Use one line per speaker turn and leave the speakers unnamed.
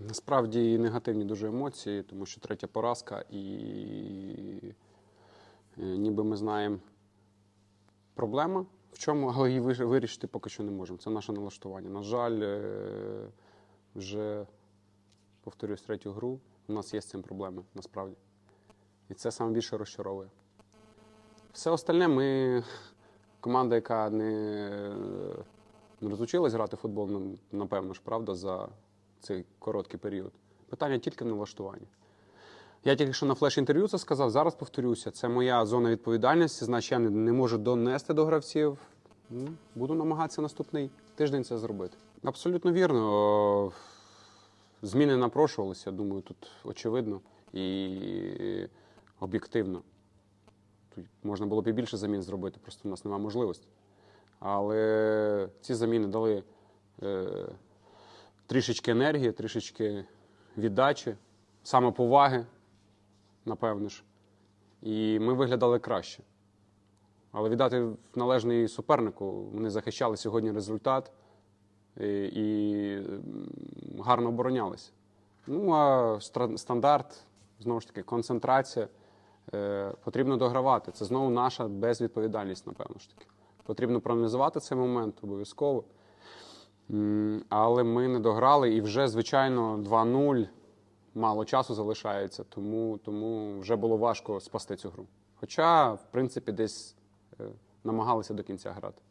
Насправді негативні дуже емоції, тому що третя поразка, і е, ніби ми знаємо проблема в чому, але її вирішити поки що не можемо. Це наше налаштування. На жаль, е, вже повторюсь третю гру. У нас є з цим проблеми насправді. І це саме більше розчаровує. Все остальне ми команда, яка не, не розучилась грати в футбол, ну, напевно ж, правда, за цей короткий період. Питання тільки в налаштуванні. Я тільки що на флеш-інтерв'ю це сказав, зараз повторюся. Це моя зона відповідальності, значить я не, можу донести до гравців. Ну, Буду намагатися наступний тиждень це зробити. Абсолютно вірно. Зміни напрошувалися, думаю, тут очевидно і об'єктивно. Тут можна було б і більше замін зробити, просто в нас немає можливості. Але ці заміни дали е, трішечки енергії, трішечки віддачі, самоповаги, напевно ж. І ми виглядали краще. Але віддати належний супернику, вони захищали сьогодні результат і, і гарно оборонялися. Ну, а стандарт, знову ж таки, концентрація. Е, потрібно догравати. Це знову наша безвідповідальність, напевно ж таки. Потрібно проаналізувати цей момент обов'язково. Але ми не дограли і вже, звичайно, 2-0 мало часу залишається, тому, тому вже було важко спасти цю гру. Хоча, в принципі, десь е, намагалися до кінця грати.